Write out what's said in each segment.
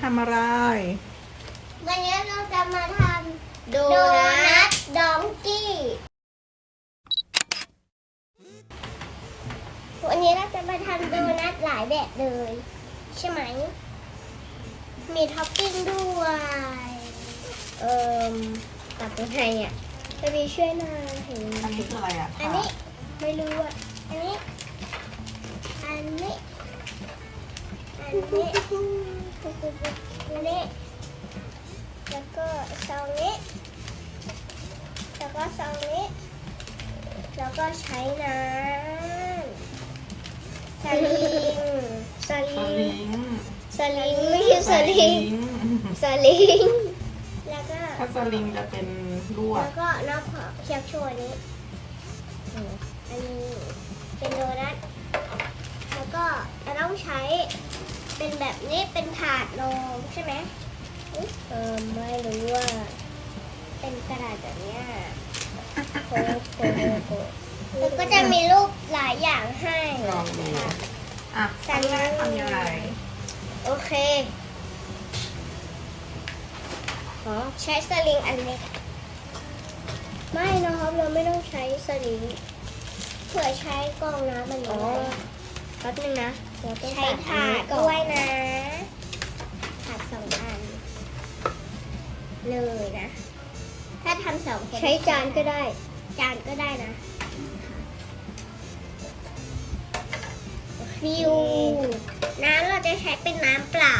ทำอะไร วันนี้เราจะมาทำโดนัทดองกี้ วันนี้เราจะมาทำโดนัทหลายแบบเลย ใช่ไหม มีท็อปปิ้งด้วย เอ่มตัดยังไงอะจะมีช่วยหน่อยเห็นอันนี้คืออะไรอะ อันนี้ไม่รู้อะ อันนี้ อันนี้ อันนี้อันนี้แล้วก็ซองนี้แล้วก็ซองนี้แล้วก็ใช้น้ำสลิงสสลิลิงงสลิงไม่ใช่สลิงสลิงแล้วก็ถ้าสลิงจะเป็นลวดแล้วก็น้ำขอเคียบโชว์นี้อืมอันนี้เป็นโดนัทแล้วก็จะต้องใช้ เป็นแบบนี้เป็นถาดรองใช่ไหมอุ๊ยเออไม่รู้ว่า เป็นกระดาษแบบเนี้ยโค้งโค้งโค้งแล้วก็จะมีรูปหลายอย่างให้ลองดูค่ะอะครั้งแรกทำยังไงโอเคขอใช้สลิงอันเล็กไม่นะครับเราไม่ต้องใช้สลิงเผื่อใช้กรองน้ำมันนี้แป๊บนึงนะ ใช้ถาดด้วยนะถาดสองอัน เลยนะ ถ้าทำสองคนใช้จานก็ได้ จานก็ได้นะฟิวน้ำเราจะใช้เป็นน้ำเปล่า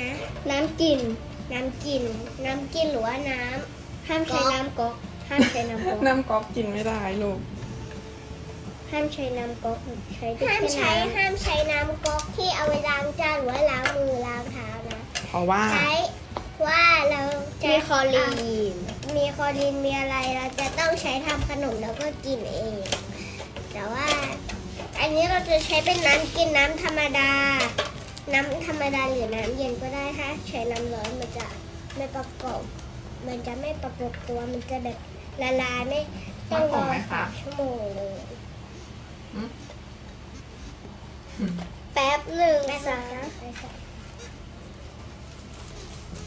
นะ น้ำกิน น้ำกิน น้ำกินหรือว่าน้ำห้ามใช้น้ำก๊อกห้ามใช้น้ำก๊อกน้ำก๊อกกินไม่ได้ลูก ห้ามใช้น้ำก๊อกใช้ห้ามใช้ห้ามใช้น้ำก๊อกที่เอาไว้ล้างจานหรือว่าล้างมือล้างเท้านะเพราะว่า ใช้ว่าเราจะมีคอลีน มีคอลีนมีอะไรเราจะต้องใช้ทำขนมแล้วก็กินเอง แต่ว่า อันนี้เราจะใช้เป็นน้ำกินน้ำธรรมดา น้ำธรรมดาหรือน้ำเย็นก็ได้ถ้าใช้น้ำร้อนมันจะไม่ประกอบมันจะไม่ประกบตัวมันจะแบบละลายไม่ต้องรอสามชั่วโมงเลยอืม แป๊บหนึ่งสา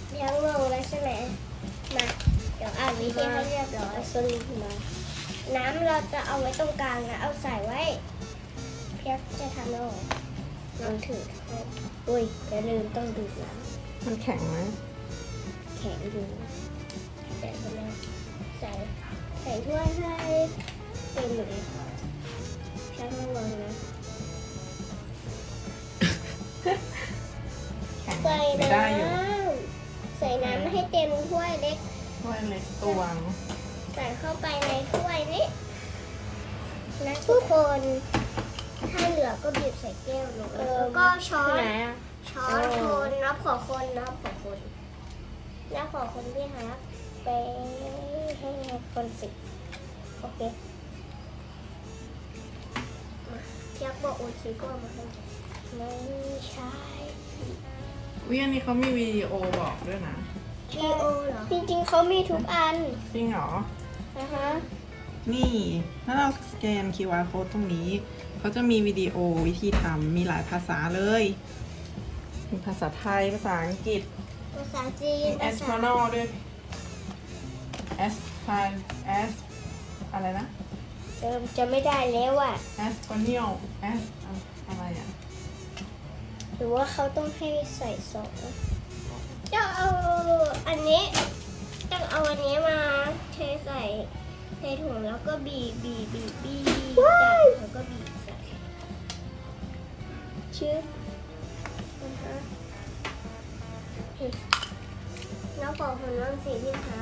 เลี้ยงลงแล้วใช่ไหมมาเดี๋ยวอ่านวิธีให้เรียบร้อยสลิมาน้ำเราจะเอาไว้ตรงกลางนะ เอาใส่ไว้ เพียกจะทำแล้วเหรอลองถือให้อุ้ยอย่าลืมต้องดูดน้มันแข็งไหมแข็งดูใส่ใส่ถ้วยให้เต็มเลย ช้ระวังนะแข็งใส่ไม่น้ได้อยู่ำใส่น้ำให้เต็มถ้วยเล็ก ถ้วยเล็กตวงใส่เข้าไปในถ้วยนี้นะทุกคนถ้าเหลือก็บีบใส่แก้วลงแล้วก็ช้อนช้อนคนนับขอคนนับขอคนนับขอคนพี่ครับไปให้คนสิโอเค โอเคก็เอามาให้ไม่ใช่วิอันนี้เขามีวิดีโอบอกด้วยนะจีโอเหรอจริงๆเขามีทุกอันจริงเหรอ นะคะ นี่ถ้าเราสแกน QR code ตรงนี้ เขาจะมีวิดีโอวิธีทำมีหลายภาษาเลย มีภาษาไทย ภาษาอังกฤษ ภาษาจีนเอภาสษาพานอลด้วยเอสพานเอสอะไรนะ เติมจะไม่ได้แล้วอะเอสปานิลเอสอะไรอะหรือว่าเขาต้องให้ใส่สองจะเอาอันนี้ต้องเอาอันนี้มาเทใส่ในถุงแล้วก็บีบบีบบีบบีบจับแล้วก็บีบใส่ชื่อนะคะแล้วขอคนบ้างสิพี่คะ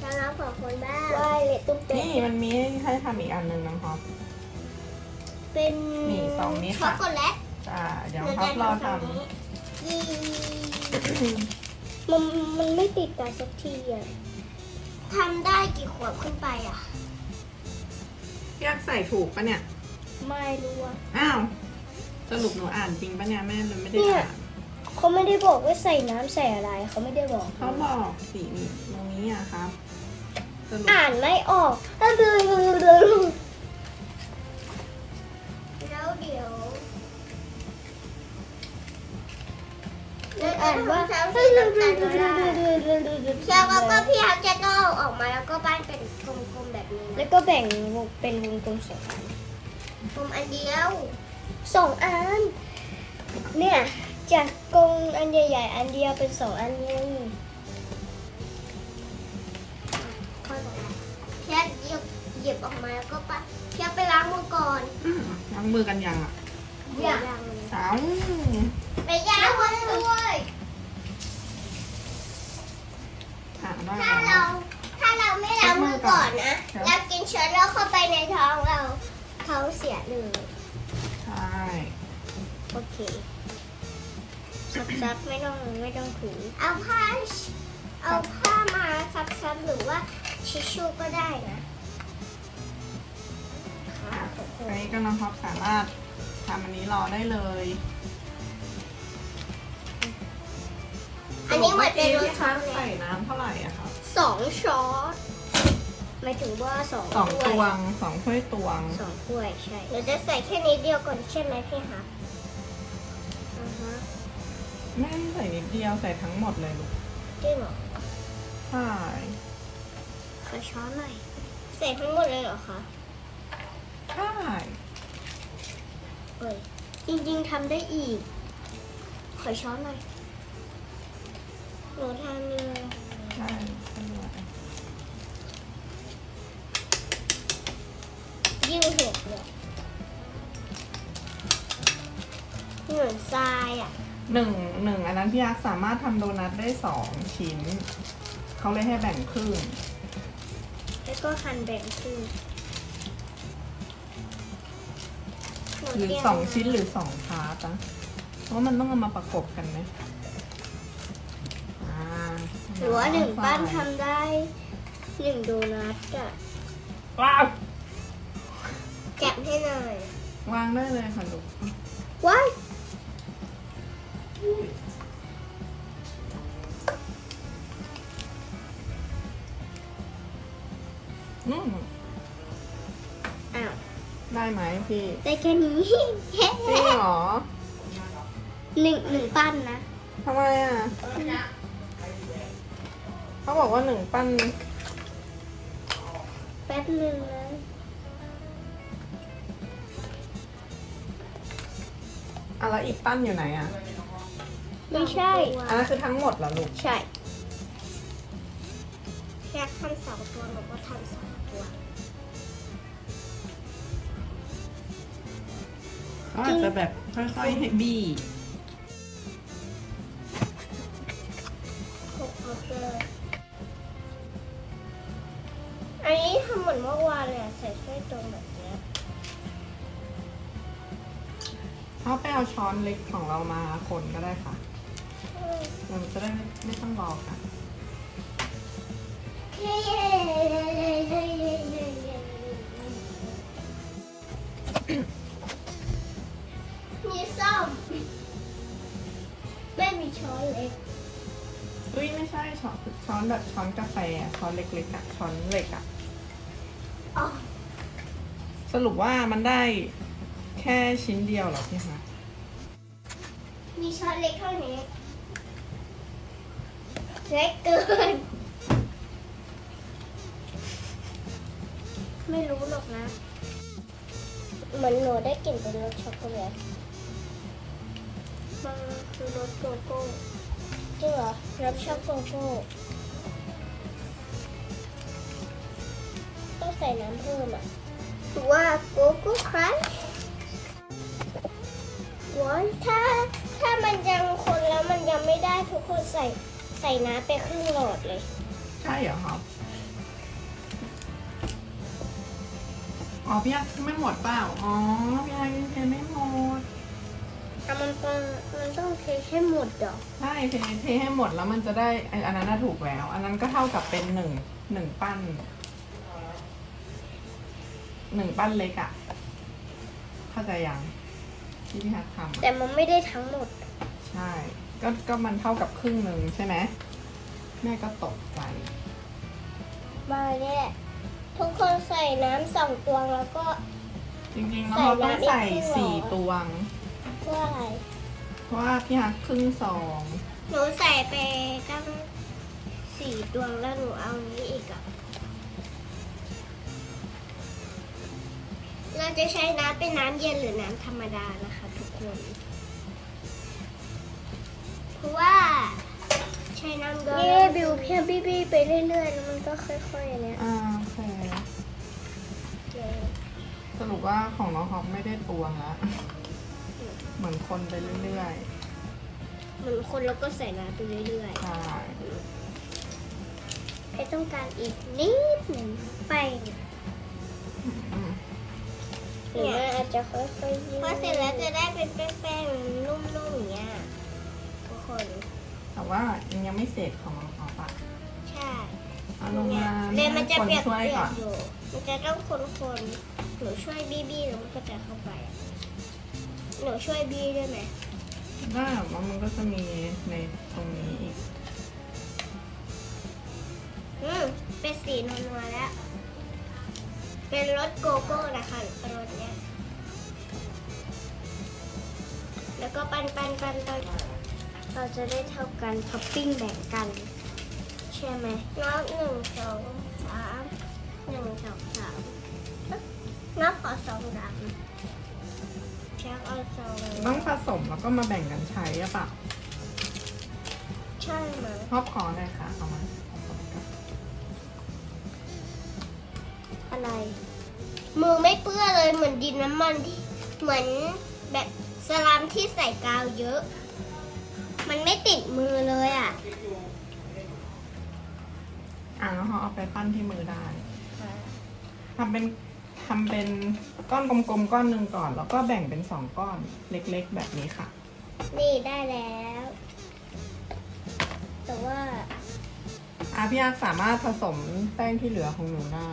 แล้วเราขอคนบ้างว่ายเลยตุ้มเป๊นี่มันมีให้ทำอีกอันหนึ่งนะครับเป็นนี่ซองนี้ช็อค่ะกโกแลตอ่าเดี๋ยวครับรอทยี่ำมันมันไม่ติดกันสักทีอะทำได้กี่ขวบขึ้นไปอะ พี่ยักษ์ใส่ถูกปะเนี่ย ไม่รู้อะ อ้าว สรุปหนูอ่านจริงปะเนี่ยแม่เลยไม่ได้เนี่ย อ่านเขาไม่ได้บอกว่าใส่น้ำใส่อะไรเขาไม่ได้บอกเขาบอกสีตรงนี้อะครับสรุป อ่านไม่ออกก็คือแล้วเดี๋ยวอ่านว่าเชียวแล้วก็พี่ฮับจะต้องเอาออกมาแล้วก็บ้นเป็นกลมๆแบบนี้นะแล้วก็แบ่งวงเป็นวงกลมสองอันกลมอันเดียวสองอัน เนี่ยจากกรงอันใหญ่ๆอันเดียวเป็นสองอันนึง หยิบออกมาแล้วก็ปะเชียวไปล้างมือก่อนอืมล้างมือกันยังอะอย่าเอ้าไปย่างมือด้วยอ่านได้ถ้าเหรเราอถ้าเราไม่ล้างมือก่อนนะครับเรากินเชื้อโรคเข้าไปในท้องเราท้องเสียเลยใช่โอเคซับๆไม่ต้องไม่ต้องถูเอาผ้าเอาผ้ามาซับๆหรือว่าทิชชู่ก็ได้นะ อะอันนี้ก็น้องท็อปสามารถทำอันนี้รอได้เลยอันนี้เหมือนเป็นรเมื่สกี้ช็อกที่โกแลใส่ตน้ำเท่าไหร่อะครับสองช้อนหมายถึงว่าสองสองถ้ตยวงสองถ้วยตวงสองถ้วยใช่เราจะใส่แค่นี้เดียวก่อนใช่ไหมพี่คะอือฮะแม่ใส่นิดเดียวใส่ทั้งหมดเลยลูกจริงเหรอใช่ขอช้อนหน่อยใส่ทั้งหมดเลยเหรอคะใช่ เอ้ยจริงๆทำได้อีก ขอช้อนหน่อยหนูทำเลยใช่ใช่ยิ่งเห็ดเลยเหมือนทรายอะ หนึ่งหนึ่งอันนั้นพี่ยักษ์สามารถทำโดนัทได้สองชิ้น เขาเลยให้แบ่งครึ่ง แล้วก็หั่นแบ่งครึ่ง หรือสองชิ้นหรือสองพาร์ตนะเพราะมันต้องเอามาประกบกันไหมอ่าหรือว่าหนึ่งปั้นทำได้หนึ่งโดนัทอะว้าวแกะให้หน่อยวางได้เลยค่ะลูกว้ายอืมอ้าว ได้ไหมพี่ได้แค่นี้ จริงเหรอหนึ่งหนึ่งปั้นนะ ทำไมอะเขาบอกว่าหนึ่งปั้นแป๊บหนึ่งนะอะแล้วอีกปั้นอยู่ไหนอะไม่ใช่ อันนั้นคือทั้งหมดเหรอลูก ใช่แค่ทำสองตัวหนูก็ทำสอง ตัวเขาอาจจะแบบค่อยๆให้บี้หกหมดเลยอันนี้ทำเหมือนเมื่อวานเลยอะใส่ถ้วยตรงแบบเนี้ยเขาไปเอาช้อนเล็กของเรามาคนก็ได้ค่ะ สรุปว่ามันได้แค่ชิ้นเดียวเหรอพี่คะ มีช้อนเล็กเท่านี้เล็กเกิน ไม่รู้หรอกนะ เหมือนหนูได้กลิ่นเป็นรสช็อกโกแลตมันคือรสโกโก้จริงเหรอรสช็อกโกโก้ต้องใส่น้ำเพิ่มอะ หรือว่าโกโก้ครันช์วันถ้าถ้ามันยังคนแล้วมันยังไม่ได้ทุกคนใส่ใส่น้ำไปครึ่งหลอดเลย ใช่เหรอครับ อ๋อพี่ยักษ์ไม่หมดเปล่า อ๋อพี่ยักษ์ยังเทไม่หมดแต่มันต้องมันต้องเทให้หมดดอกใช่เทเทให้หมดแล้วมันจะได้ไอ้อันนั้นน่ะถูกแล้ว อันนั้นก็เท่ากับเป็นหนึ่งหนึ่งปั้น หนึ่งปั้นเล็กอะเข้าใจยังที่พี่ฮักทำอะแต่มันไม่ได้ทั้งหมด ใช่ ก็ก็มันเท่ากับครึ่งหนึ่งใช่ไหมแม่ก็ตกใจ มาเนี่ยทุกคนใส่น้ำสองตวงแล้วก็ จริงๆแล้วเราต้องใส่ใส่น้ำอีกครึ่งหรอ สี่ตวง เพื่ออะไร เพราะว่าพี่ฮักครึ่งซองอหนูใส่ไปตั้งสี่ดวงแล้วหนูเอานี้อีกอะ เราจะใช้น้ำเป็นน้ำเย็นหรือน้ำธรรมดานะคะ ทุกคน เพราะว่าใช้น้ำร้อนนี่บิวเพียงบี้บี้ไปเรื่อยๆแล้วมันก็ค่อยๆอันเนี้ยอ่าโอเคสรุปว่าของน้องฮอปไม่ได้ตวงแล้วเหมือนคนไปเรื่อยเหมือนคนแล้วก็ใส่น้ำไปเรื่อยๆใช่เพชรต้องการอีกนิดหนึ่งไปอืม หรือว่าอาจจะค่อยๆยืๆดพอเสร็จแล้วจะได้เป็นแป้งๆนุ่มๆอย่างเงี้ยทุกคนแต่ว่ายังไม่เสร็จของน้องฮอปอะใช่เอาลงเนี่ยมาเบนมันจะให้เปียกช่วยเปียก่อกนอยู่มันจะต้องคนๆหนูช่วยบี้บี้แล้วมันก็จะเข้าไปหนูช่วยบี้ด้วยไหมได้แล้วมันก็จะมีในตรงนี้อีก อืมเป็นสีนวลๆแล้ว เป็นรสโกโก้นะคะรสเนี้ย แล้วก็ปั้นปั้นปั้นปั้นเราจะได้เท่ากันท็อปปิ้งแบ่งกัน ใช่ไหมนับหนึ่งสองสามหนึ่งสองสามเอ๊ะนับขอสองสามเช็คเอาสองต้องผสมแล้วก็มาแบ่งกันใช้อะปะใช่ไหมชอบขออะไรคะเอามา อะไร มือไม่เปื้อนเลยเหมือนดินน้ำมันที่ เหมือนแบบสลามที่ใส่กาวเยอะ มันไม่ติดมือเลยอะ อะแล้วเขาเอาไปปั้นที่มือได้ทำเป็นทำเป็นก้อนกลมๆก้อนหนึ่งก่อน แล้วก็แบ่งเป็นสองก้อนเล็กๆ แบบนี้ค่ะ นี่ได้แล้ว แต่ว่าอะพี่อาร์ตสามารถผสมแป้งที่เหลือของหนูได้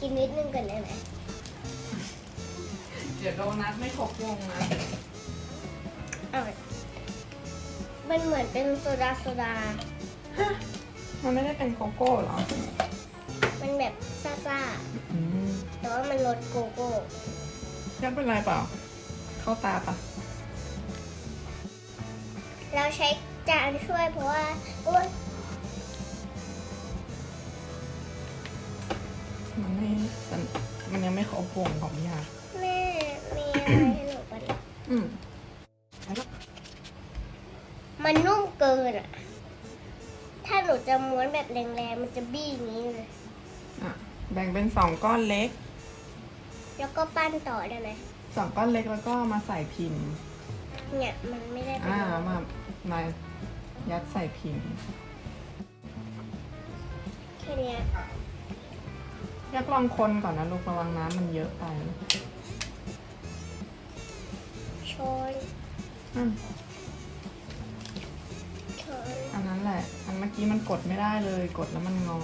กินนิดนึงก่อนได้ไหมเดี๋ยวโดนัทไม่ครบวงนะเอามันเหมือนเป็นโซดาโซดา มันไม่ได้เป็นโกโก้เหรอมันแบบซ่าอืมๆแต่ว่ามันรสโกโก้ ยังเป็นไรเปล่า เข้าตาปะเราใช้จานช่วยเพราะว่าโอ๊ยมัน ม่สนมันยังไม่ครบวงของพี่อาร์ตแม่มีอะไรให้หนูปะเนี่ยอืมมันนุ่มเกินอะ ถ้าหนูจะม้วนแบบแรงๆ มันจะบี้อย่างนี้เลย อะ แบ่งเป็นสองก้อนเล็ก แล้วก็ปั้นต่อได้ไหมสองก้อนเล็กแล้วก็มาใส่พิมพ์ เนี่ยมันไม่ได้เป็นอ่า มา มายัดใส่พิมพ์ แค่เนี้ยอ ยากลองคนก่อนนะลูกระวังน้ำมันเยอะไปช้อนอืมช้อนอันนั้นแหละ อันเมื่อกี้มันกดไม่ได้เลย กดแล้วมันงอ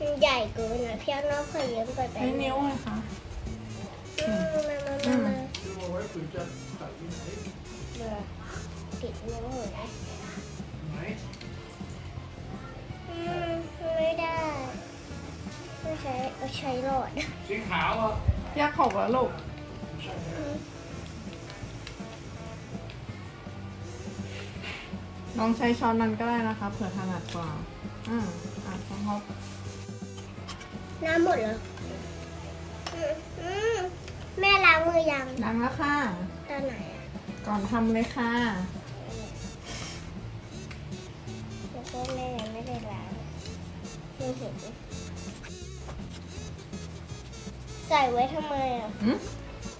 มันใหญ่เกินอะพี่เอาน้องเคยเยิ้มไปไปใช้นิ้วไงคะอืมมามามามาเบื่อติดนิ้วหมดเลยอืมไม่ได้ ไม่ใช้ก็ใช้หลอดสีขาวอะอยากหกแล้วลูกลองใช้ช้อนนั้นก็ได้นะคะเผื่อถนัดกว่าอ่าอะต้องเขาน้ำหมดเหรออืมอืมแม่ล้างมือยังดังแล้วค่ะ ตอนไหนอะก่อนทำเลยค่ะ แล้วก็แม่ยังไม่ได้ล้างไม่เห็น ใส่ไว้ทำไมอะอืม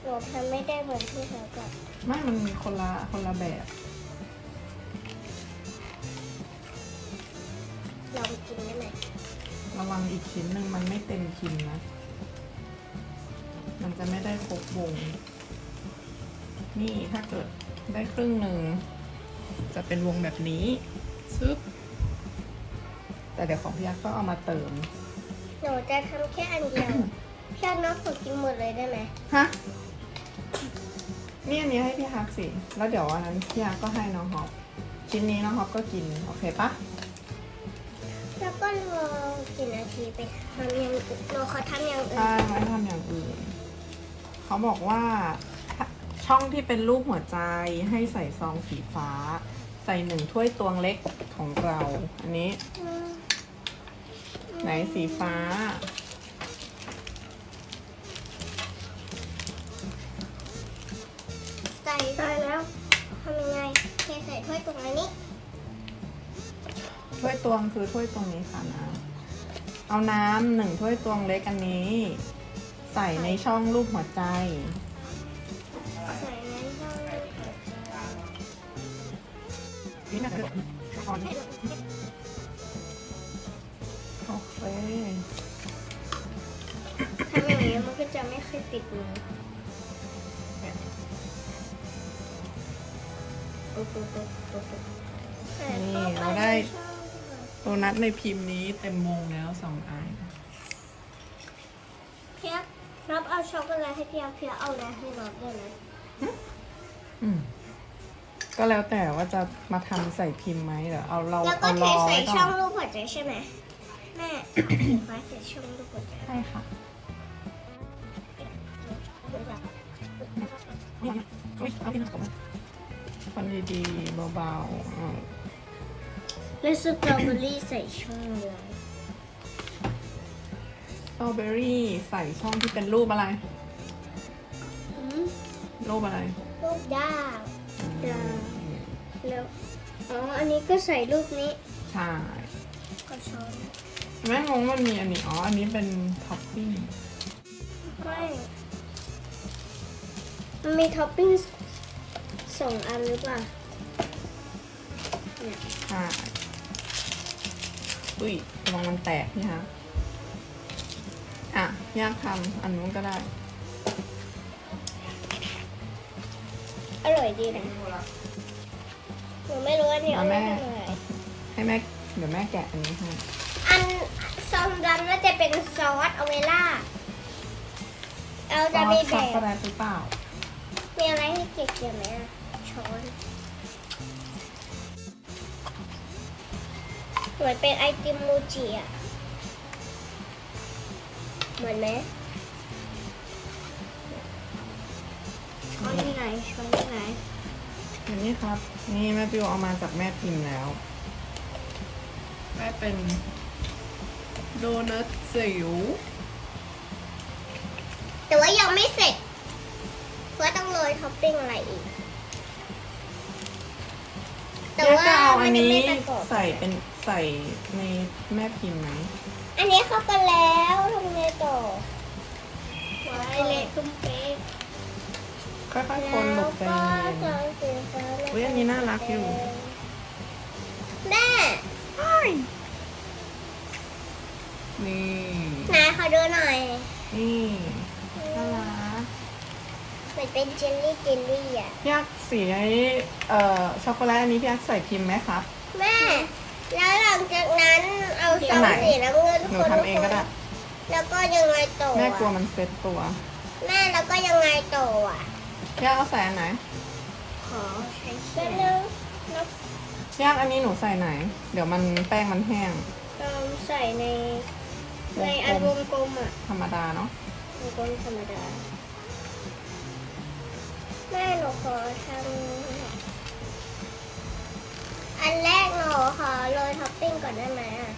หนูทำไม่ได้เหมือนที่เขาก่อนไม่มันคนละคนละแบบ ลองกินได้ไหมระวังอีกชิ้นหนึ่งมันไม่เต็มพิมพ์นะ มันจะไม่ได้ครบวง นี่ถ้าเกิดได้ครึ่งหนึ่ง จะเป็นวงแบบนี้ซึบแต่เดี๋ยวของพี่ยักษ์ก็เอามาเติม หนูจะทำแค่อันเดียว พี่เอาน้องฝึกกินหมดเลยได้ไหมฮะนี่อันนี้ให้พี่ฮักสิ แล้วเดี๋ยวอันนั้นพี่ฮักก็ให้น้องฮอปชิ้นนี้น้องฮอปก็กิน โอเคปะแล้วก็รอกี่นาทีไปทำอย่างอื่นรอเขาทำอย่างอื่นใช่ไว้ทำอย่างอื่น เขาบอกว่าช่องที่เป็นรูปหัวใจให้ใส่ซองสีฟ้า ใส่หนึ่งถ้วยตวงเล็กของเรา อันนี้ ไหนสีฟ้า ใส่ใส่แล้วทำยังไงเทใส่ถ้วยตรงนี้ถ้วยตวงคือถ้วยตรงนี้ค่ะนะเอาน้ำหนึ่งถ้วยตวงเล็กอันนี้ ใส่ในช่องรูปหัวใจ ใส่ในช่องโอเคทำอย่างนี้มันก็จะไม่ค่อยติดมือ นี่เข้าไปเราได้ในช่องโดนัทในพิมพ์นี้เต็มวงแล้วสองอันเพียกรับเอาช็อกโกแลตให้เพียกเพียกเอาแล้วให้รับด้วยนะอืมก็แล้วแต่ว่าจะมาทำใส่พิมพ์ไหมเดี๋ยวเอาเราแล้วก็เอาเทรอใส่ไว้ก่ช่อองนรูปหัวใจใช่ไหมแม่ฟ้าใส่ช่องรูปหัวใจใช่ค่ะคน ดีๆเบาๆอืมแล้วสตรอเบอรี่ใส่ช่องเลยสตรอเบอรี่ใส่ช่องที่เป็นรูปอะไรอืมรูปอะไร รูปดาวดาวแล้วอ๋ออันนี้ก็ใส่รูปนี้ ใช่ก็ช้อนแม่งงมันมีอันนี้ อ๋อ อันนี้เป็นท็อปปิ้งไม่มันมีท็อปปิ้ง สองอันหรือเปล่าใช่อุ้ยระวังมันแตกนี่ฮะอะยากทำอันนู้นก็ได้ อร่อยดีนะหนูไม่รู้อันนี้อมาร่แม่อยเท่าไหร่ให้แม่เดี๋ยวแม่แกะอันนี้ให้อันซองดำน่าจะเป็นซอสอเวล่าเราจะมีซแบอสช็อกบโกแลตหรือเปล่า มีอะไรให้เกี่ยวๆไหมอะ ช้อนเหมือนเป็นไอติมมูจิอะเหมือนไหมช้อนที่ไหนช้อนที่ไหนอันนี้ครับ นี่แม่ปิวเอามาจากแม่พิมพ์แล้ว แม่เป็นโดนัทสิว แต่ว่ายังไม่เสร็จเพราะต้องโรยท็อปปิ้งอะไรอีก แต่แม่ว่าก็เอาอัมันนยังนี้ไม่ประกอบ ใส่เป็นใส่ในแม่พิมพ์ไหมอันนี้เข้ากันแล้วทำไงต่อว้ายเละตุ้มเป๊ะค่อยๆคนหลบใจเย็น แล้วก็สีฟ้าอุ๊ยอันนี้น่ารักอยู่ แม่นี่ นายขอดูหน่อย นี่น่ารัก เหมือนเป็นเจลลี่เจลลี่อะ พี่ยักษ์สีเอ่อช็อกโกแลตอันนี้พี่ยักษ์ใส่พิมพ์ไหมคะแม่ แล้วหลังจากนั้นเอาซอัอนงไหนสีน้ำเงินหนูคนทำเองก็ได้ แล้วก็ยังไงต่อแม่กลัวอะมันเซ็ตตัว แม่แล้วก็ยังไงต่ออะพี่ยักษ์เอาใส่อันไหน ขอใช้แป๊เขียบนนึงแล้วพี่ยักษ์อันนี้หนูใส่ไหน เดี๋ยวมันแป้งมันแห้งลองใส่ในวในงอันกลวมงกลมอะ ธรรมดาเนาะวงกลมธรรมดาแม่หนู ขอทำอันแรกหนูขอโรยท็อปปิ้งก่อนได้ไหมอะ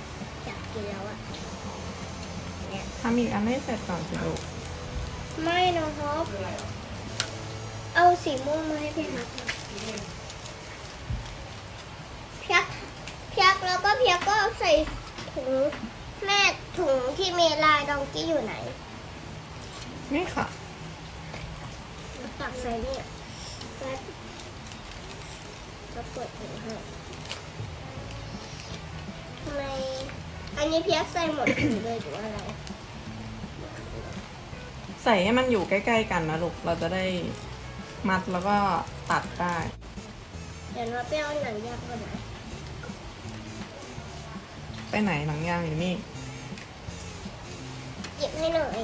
อยากกินแล้วอะทำอีกอันให้เสร็จก่อนสิลูกไม่นะฮอปเอาสีม่วงมาให้พี่ฮัทหน่อยเพียกเพียกแล้วก็เพียกก็ใส่ถุงแม่ถุงที่มีลายดองกี้อยู่ไหน นี่ค่ะตักใส่เนี่ยแล้ว ก็เปิดถุงให้ทำไม อันนี้เพียกใส่หมดถุงเลยหรือว่าอะไร ใส่ให้มันอยู่ใกล้ๆกันนะลูก เราจะได้มัดแล้วก็ตัดได้ เดี๋ยวเราไปเอาหนังยางก่อนนะไปไหนหนังยางอยู่นี่ หยิบให้หน่อย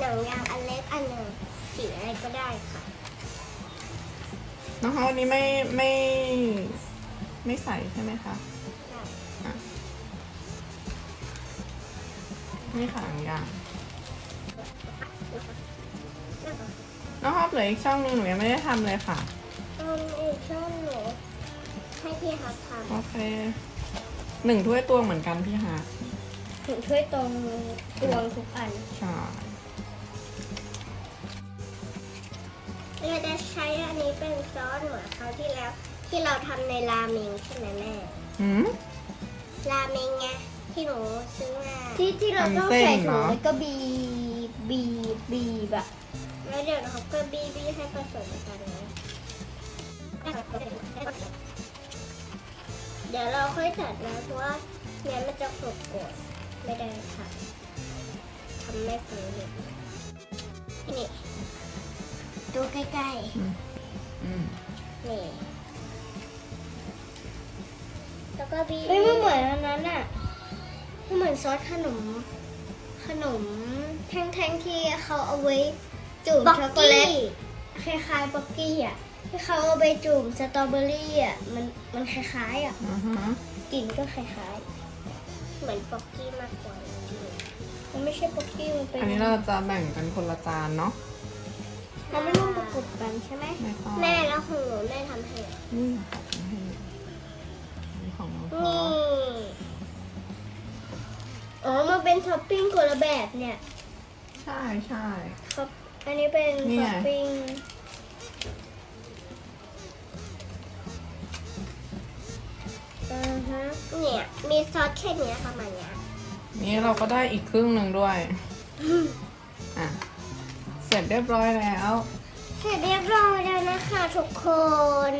หนังยางอันเล็กอันหนึ่งสีอะไรก็ได้ค่ะ น้องเขาอันนี้ไม่ไม่ไม่ใส่ใช่ไหมคะอะนี่ค่ะหนังยางน้องฮอบเหลืออีกช่องนึงหนูยังไม่ได้ทำเลยค่ะ ทำอีกช่องหนูให้พี่ฮับทโอเคหนึ่งถ้วยตวงเหมือนกันพี่ฮะถึงถ้วยตรงตวงทุกอัน ใช่ เราจะใช้อันนี้เป็นซอสเหมือนคราวที่แล้ว ที่เราทำในราเมงใช่ไหมแม่หืมราเมงไงที่หนูซื้อมาที่ที่เราต้องทำเส้นใส่เหรถุงอแล้วก็บีบบีบบีบอะแล้วเดี๋ยวเขาก็บี้บี้ให้ผสมกันนะเดี๋ยวเราค่อยจัดนะเพราะว่างั้นมันจะกดกดไม่ได้ค่ะทำไม่สำเร็จนี่ ดูใกล้อืมๆนี่แล้วก็บี้เฮ้ยมันเหมือนอันนั้นอะมันเหมือนซอสขนม ขนมแท่งๆที่เขาเอาไว้จุ่มบ็อกช็อกโกกี้แลตคล้ายๆบ็อกกี้อะที่เขาเอาไปจุ่มสตรอเบอรี่อะมันมันคล้ายๆอะอ่าฮะกลิ่นก็คล้ายเหมือนป๊อกกี้มากกว่าๆมันไม่ใช่บ็อกกี้มันเป็นอันนี้เราจะแบ่งกันคนละจานเนาะ มันไม่ต้องประกบกันใช่ไหมไม่ต้อง แม่แล้วของหนูแม่ทำให้นี่ให้นี่ของน้องพอนี่อ๋อมันเป็นท็อปปิ้งคนละแบบเนี่ยใช่ใช่ ท็อปอันนี้เป็นนี่ท็ไงอปปิ้งอือฮะเนี่ยมีซอสแค่เนี้ยประมาณเนี้ยนี่เราก็ได้อีกครึ่งหนึ่งด้วย อะ เสร็จเรียบร้อยแล้ว เสร็จเรียบร้อยแล้วนะคะทุกคน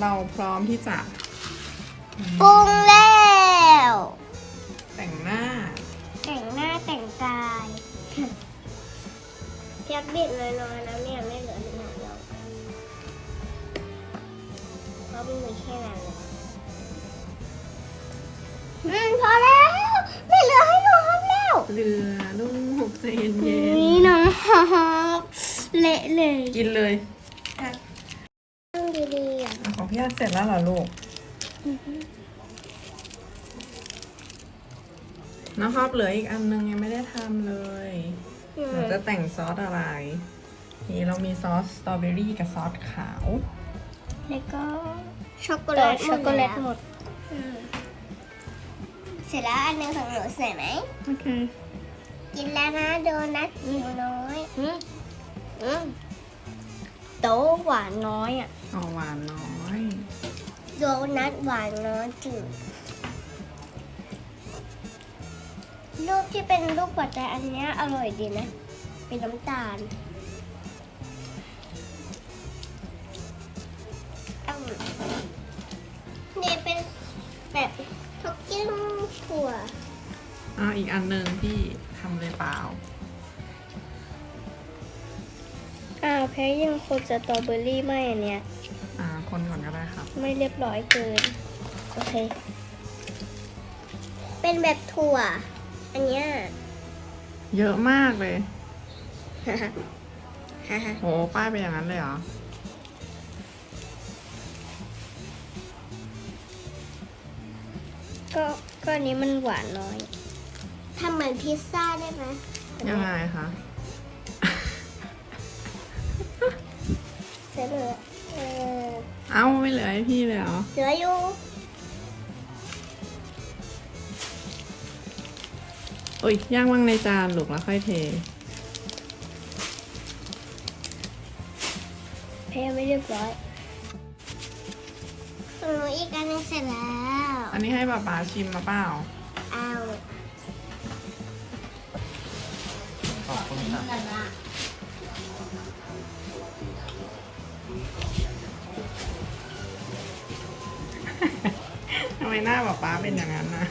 เราพร้อมที่จะปรุงแล้ว แต่งหน้า แต่งหน้าแต่งกายเพียบบิดเลยน้อยๆนะเนี่ยไม่เหลือขนาดเราเพราะมันมีแค่นั้นเลยอืมพอแล้ว ไม่เหลือให้น้อง แล้วเรือลูกใจเย็นนี่น้องเละเลยๆกินเลยตั้งดีๆอะอะของพี่อาเสร็จแล้วเหรอลูกน้องฮอบเหลืออีกอันนึงยังไม่ได้ทำเลยหนูจะแต่งซอสอะไร นี่เรามีซอสสตรอเบอรี่กับซอสขาว แล้วก็ช็อกโกแต่แลตช็อกโกแลตหมด อืม เสร็จแล้วอันหนึงของหนูสวยไหม โอเคกินแล้วนะโดนัทจิ๋วน้อย อืมอืมโต๊ะหวานน้อยอะ เอาหวานน้อย โดนัทหวานน้อยจืดรูปที่เป็นรูปหัวใจอันเนี้ยอร่อยดีนะ เป็นน้ำตาลอืมเนี่ยเป็นแบบ ท็อกกิ้งถั่วอ่าอีกอันหนึ่งพี่ทำเลยเปล่า อ้าวแพ้ยังคนสตรอเบอรี่ไม่อันเนี้ย อ่า คนก่อนก็ได้ครับ ไม่เรียบร้อยเกิน โอเค เป็นแบบถั่ว อันเนี้ย เยอะมากเลยฮ่าฮ่าฮ่าฮ่าโหป้ายเป็นอย่างนั้นเลยเหรอ ก็ก็อันนี้มันหวานน้อยทำเหมือนพิซซ่าได้ไหมยังไงคะ เสร็จเลยเออเอ้าไม่เหลือให้พี่เลยเหรอ เหลืออยู่อุ้ยย่างวางในจานลูกแล้วค่อยเท แพ้ไม่เรียบร้อยของหนูอีกอันหนึงเสร็จแล้ว อันนี้ให้ป๊าป๊าชิมมาเปล่า เอาขอบคุณค่ะทำไมหน้าป๊าป๊าเป็นอย่างนั้นนะ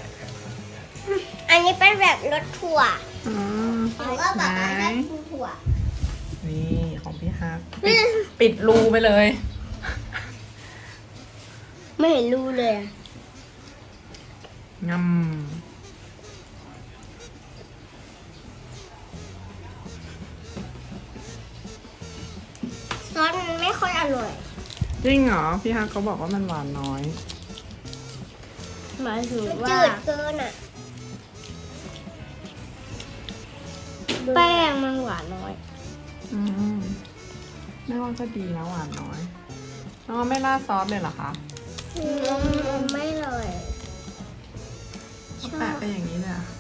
อันนี้เป็นแบบรสถั่วอ๋อหนูว่าแบบไหนอันนั้นคือถั่วนี่ของพี่ฮักปิดปิดรูไปเลย ไม่เห็นรูเลยอะ งำซอสมันไม่ค่อยอร่อยจริงเหรอ พี่ฮักเขาบอกว่ามันหวานน้อย หมายถึงมันว่าจืดเกินอะ แป้งมันหวานน้อย อืมแม่ว่าก็ดีนะหวานน้อยน้องไม่ราดซอสเลยเหรอคะ อืม ไม่ เลยก็แปะไปอย่างนี้เลยเหรอคะ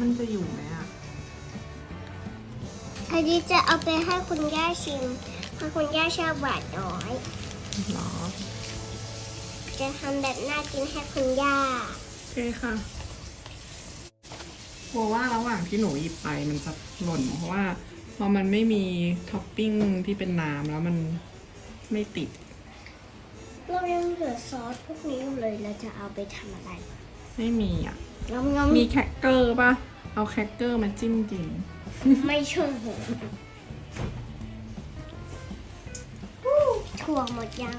มันจะอยู่ไหมอะ อันนี้จะเอาไปให้คุณย่าชิมเพราะคุณย่าชอบหวานน้อย หรอ จะทำแบบน่ากินให้คุณย่า โอเคค่ะกลัวว่าระหว่างที่หนูหยิบไปมันจะหล่น เพราะว่าพอมันไม่มีท็อปปิ้งที่เป็นน้ำแล้วมันไม่ติด เรายังเหลือซอสพวกนี้อยู่เลยเราจะเอาไปทำอะไร ไม่มีอะงอมงอมมีแครกเกอร์ป่ะ เอาแครกเกอร์มาจิ้มจิ้มไม่ใช่เหรอถั่วหมดยัง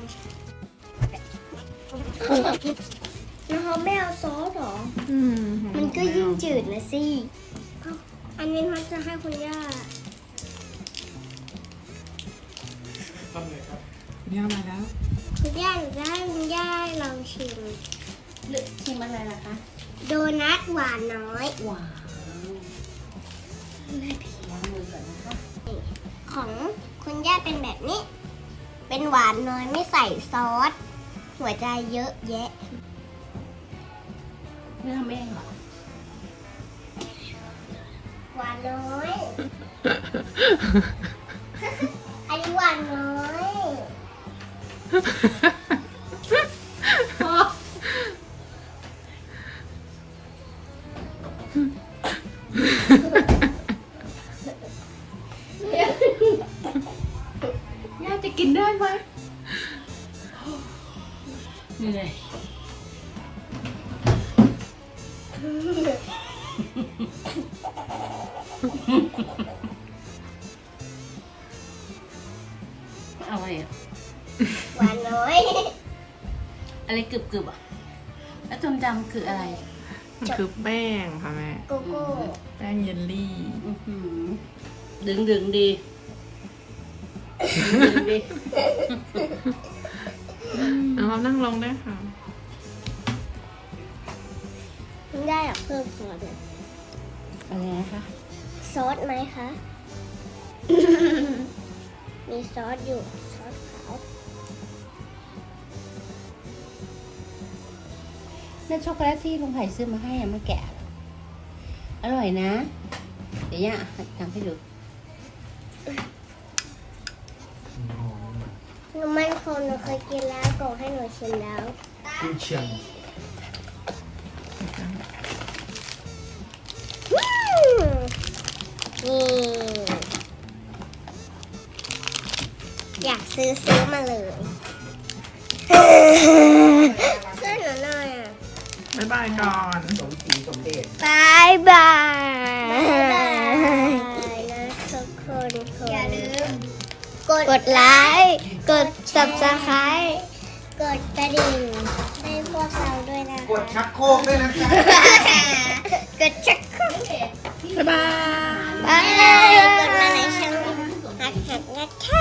แล้วเขาไม่เอาซอสหรอ อืมมันก็ยิ่งจืดนะสิเอ้าอันนี้เขาจะให้คุณย่า ย่ามาแล้ว คุณย่าหนูจะให้คุณย่าลองชิม หรือชิมอะไรล่ะคะ โดนัทหวานน้อยว้าวแม่ผีล้างมือก่อนนะคะ ของคุณย่าเป็นแบบนี้ เป็นหวานน้อยไม่ใส่ซอส หัวใจเยอะแยะไม่ทำเองเหรอ หวานน้อย อันนี้หวานน้อยย่ อยอะไรอะ หวานน้อยอะไรกรึบๆอะ แล้วจำจำๆคืออะไร มันคือแป้งค่ะแม่ โกโก้แป้งเยลลี่ อื้อหือดึงดึงๆดีดึงๆดี เอาเรานั่งลงได้ค่ะ คุณย่าอยากเพิ่มซอสไหมอะไรนะคะซอสไหมคะ มีซอสอยู่ ซอสขาวนั่นช็อกโกแลตที่ลุงไผ่ซื้อมาให้ยังไม่แกะ อร่อยนะ เดี๋ยวย่าทำให้ดูหนูมันคงหนูเคยกินแล้วโกให้หนูชิมแล้ว กุนเชียง ซื้อซื้อมาเลยสื้อหนูหน่อยอะบายบายก่อน สมศรีสมเด็จบายบาย นะทุกคนอย่าลืมกดไลค์ กด subscribe กดกระดิ่งให้พวกเราด้วยนะกดชักโครกด้วยนะคะ กดชักโครกบ๊ายบาย กดมาในช่องหักหักนะคะ